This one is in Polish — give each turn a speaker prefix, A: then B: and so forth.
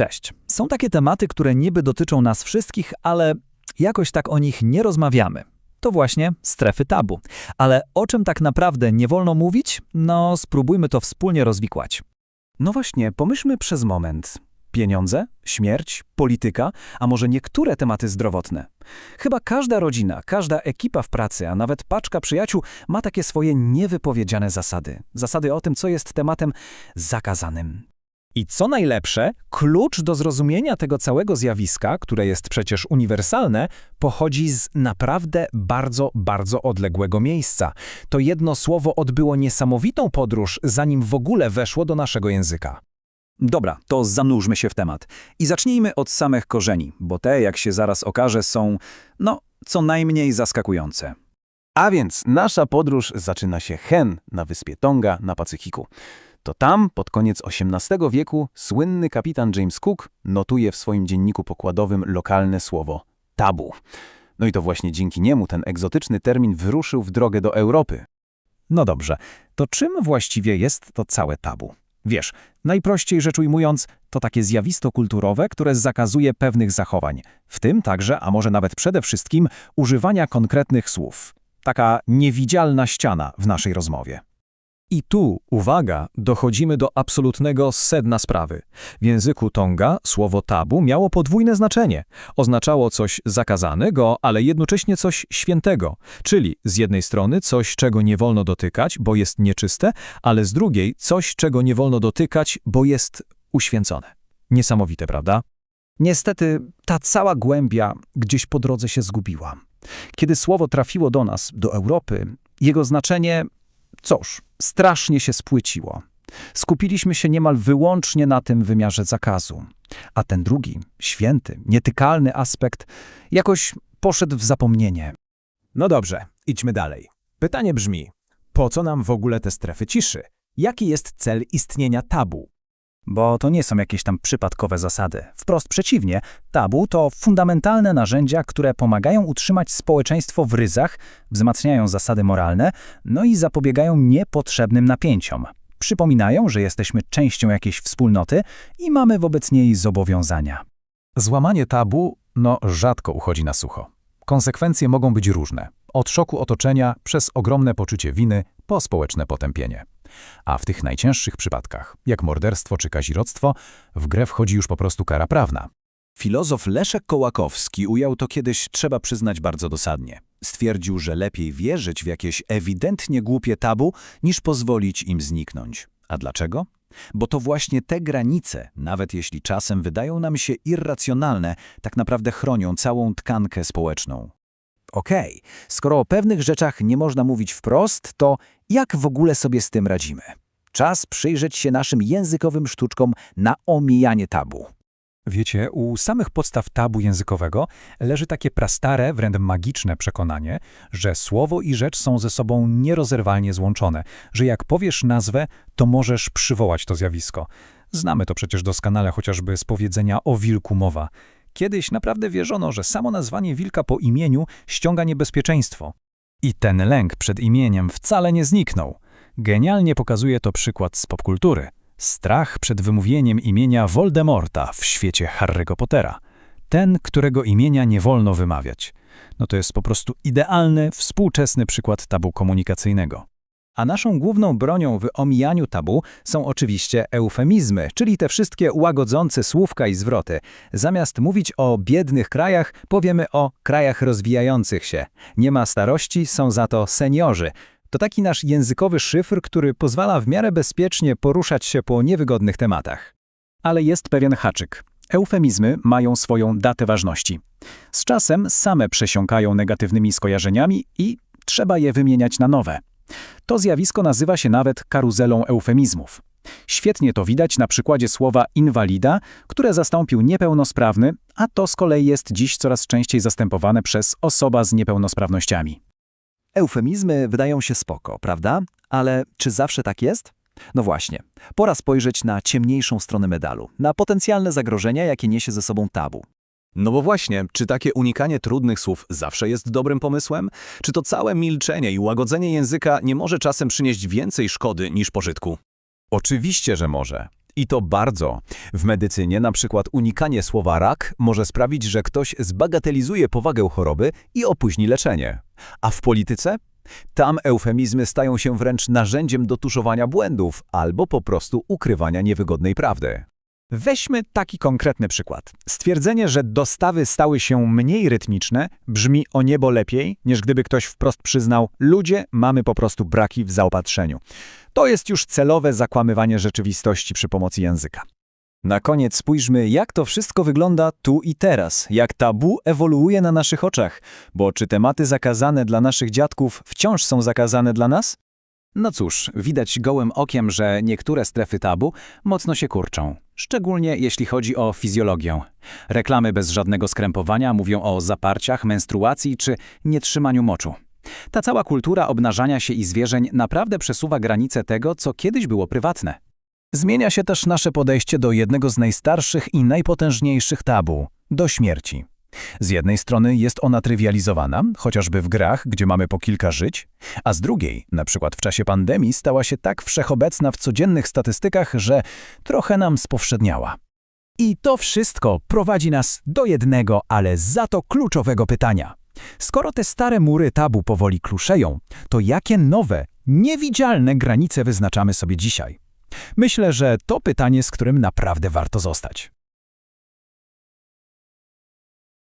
A: Cześć. Są takie tematy, które niby dotyczą nas wszystkich, ale jakoś tak o nich nie rozmawiamy. To właśnie strefy tabu. Ale o czym tak naprawdę nie wolno mówić? No, spróbujmy to wspólnie rozwikłać.
B: No właśnie, pomyślmy przez moment. Pieniądze, śmierć, polityka, a może niektóre tematy zdrowotne. Chyba każda rodzina, każda ekipa w pracy, a nawet paczka przyjaciół ma takie swoje niewypowiedziane zasady. Zasady o tym, co jest tematem zakazanym. I co najlepsze, klucz do zrozumienia tego całego zjawiska, które jest przecież uniwersalne, pochodzi z naprawdę bardzo, bardzo odległego miejsca. To jedno słowo odbyło niesamowitą podróż, zanim w ogóle weszło do naszego języka.
C: Dobra, to zanurzmy się w temat. I zacznijmy od samych korzeni, bo te, jak się zaraz okaże, są, no, co najmniej zaskakujące.
B: A więc nasza podróż zaczyna się hen na wyspie Tonga na Pacyfiku. To tam, pod koniec XVIII wieku, słynny kapitan James Cook notuje w swoim dzienniku pokładowym lokalne słowo tabu. No i to właśnie dzięki niemu ten egzotyczny termin wyruszył w drogę do Europy. No dobrze, to czym właściwie jest to całe tabu? Wiesz, najprościej rzecz ujmując, to takie zjawisko kulturowe, które zakazuje pewnych zachowań, w tym także, a może nawet przede wszystkim, używania konkretnych słów. Taka niewidzialna ściana w naszej rozmowie. I tu, uwaga, dochodzimy do absolutnego sedna sprawy. W języku Tonga słowo tabu miało podwójne znaczenie. Oznaczało coś zakazanego, ale jednocześnie coś świętego. Czyli z jednej strony coś, czego nie wolno dotykać, bo jest nieczyste, ale z drugiej coś, czego nie wolno dotykać, bo jest uświęcone. Niesamowite, prawda? Niestety ta cała głębia gdzieś po drodze się zgubiła. Kiedy słowo trafiło do nas, do Europy, jego znaczenie, cóż, strasznie się spłyciło. Skupiliśmy się niemal wyłącznie na tym wymiarze zakazu. A ten drugi, święty, nietykalny aspekt jakoś poszedł w zapomnienie.
D: No dobrze, idźmy dalej. Pytanie brzmi, po co nam w ogóle te strefy ciszy? Jaki jest cel istnienia tabu?
A: Bo to nie są jakieś tam przypadkowe zasady. Wprost przeciwnie, tabu to fundamentalne narzędzia, które pomagają utrzymać społeczeństwo w ryzach, wzmacniają zasady moralne, no i zapobiegają niepotrzebnym napięciom. Przypominają, że jesteśmy częścią jakiejś wspólnoty i mamy wobec niej zobowiązania.
B: Złamanie tabu, no, rzadko uchodzi na sucho. Konsekwencje mogą być różne. Od szoku otoczenia, przez ogromne poczucie winy, po społeczne potępienie. A w tych najcięższych przypadkach, jak morderstwo czy kazirodztwo, w grę wchodzi już po prostu kara prawna.
C: Filozof Leszek Kołakowski ujął to kiedyś, trzeba przyznać, bardzo dosadnie. Stwierdził, że lepiej wierzyć w jakieś ewidentnie głupie tabu, niż pozwolić im zniknąć. A dlaczego? Bo to właśnie te granice, nawet jeśli czasem wydają nam się irracjonalne, tak naprawdę chronią całą tkankę społeczną.
E: Okej, skoro o pewnych rzeczach nie można mówić wprost, to jak w ogóle sobie z tym radzimy? Czas przyjrzeć się naszym językowym sztuczkom na omijanie tabu.
B: Wiecie, u samych podstaw tabu językowego leży takie prastare, wręcz magiczne przekonanie, że słowo i rzecz są ze sobą nierozerwalnie złączone, że jak powiesz nazwę, to możesz przywołać to zjawisko. Znamy to przecież doskonale chociażby z powiedzenia o wilku mowa. Kiedyś naprawdę wierzono, że samo nazwanie wilka po imieniu ściąga niebezpieczeństwo. I ten lęk przed imieniem wcale nie zniknął. Genialnie pokazuje to przykład z popkultury. Strach przed wymówieniem imienia Voldemorta w świecie Harry'ego Pottera. Ten, którego imienia nie wolno wymawiać. No to jest po prostu idealny, współczesny przykład tabu komunikacyjnego.
E: A naszą główną bronią w omijaniu tabu są oczywiście eufemizmy, czyli te wszystkie łagodzące słówka i zwroty. Zamiast mówić o biednych krajach, powiemy o krajach rozwijających się. Nie ma starości, są za to seniorzy. To taki nasz językowy szyfr, który pozwala w miarę bezpiecznie poruszać się po niewygodnych tematach. Ale jest pewien haczyk. Eufemizmy mają swoją datę ważności. Z czasem same przesiąkają negatywnymi skojarzeniami i trzeba je wymieniać na nowe. To zjawisko nazywa się nawet karuzelą eufemizmów. Świetnie to widać na przykładzie słowa inwalida, które zastąpił niepełnosprawny, a to z kolei jest dziś coraz częściej zastępowane przez osoba z niepełnosprawnościami.
A: Eufemizmy wydają się spoko, prawda? Ale czy zawsze tak jest? No właśnie, pora spojrzeć na ciemniejszą stronę medalu, na potencjalne zagrożenia, jakie niesie ze sobą tabu.
D: No bo właśnie, czy takie unikanie trudnych słów zawsze jest dobrym pomysłem? Czy to całe milczenie i łagodzenie języka nie może czasem przynieść więcej szkody niż pożytku?
B: Oczywiście, że może.
C: I to bardzo. W medycynie na przykład unikanie słowa rak może sprawić, że ktoś zbagatelizuje powagę choroby i opóźni leczenie. A w polityce? Tam eufemizmy stają się wręcz narzędziem do tuszowania błędów albo po prostu ukrywania niewygodnej prawdy.
E: Weźmy taki konkretny przykład. Stwierdzenie, że dostawy stały się mniej rytmiczne, brzmi o niebo lepiej, niż gdyby ktoś wprost przyznał: Ludzie, mamy po prostu braki w zaopatrzeniu. To jest już celowe zakłamywanie rzeczywistości przy pomocy języka. Na koniec spójrzmy, jak to wszystko wygląda tu i teraz, jak tabu ewoluuje na naszych oczach, bo czy tematy zakazane dla naszych dziadków wciąż są zakazane dla nas? No cóż, widać gołym okiem, że niektóre strefy tabu mocno się kurczą, szczególnie jeśli chodzi o fizjologię. Reklamy bez żadnego skrępowania mówią o zaparciach, menstruacji czy nietrzymaniu moczu. Ta cała kultura obnażania się i zwierzeń naprawdę przesuwa granice tego, co kiedyś było prywatne.
A: Zmienia się też nasze podejście do jednego z najstarszych i najpotężniejszych tabu do śmierci. Z jednej strony jest ona trywializowana, chociażby w grach, gdzie mamy po kilka żyć, a z drugiej, na przykład w czasie pandemii, stała się tak wszechobecna w codziennych statystykach, że trochę nam spowszedniała. I to wszystko prowadzi nas do jednego, ale za to kluczowego pytania. Skoro te stare mury tabu powoli kruszeją, to jakie nowe, niewidzialne granice wyznaczamy sobie dzisiaj? Myślę, że to pytanie, z którym naprawdę warto zostać.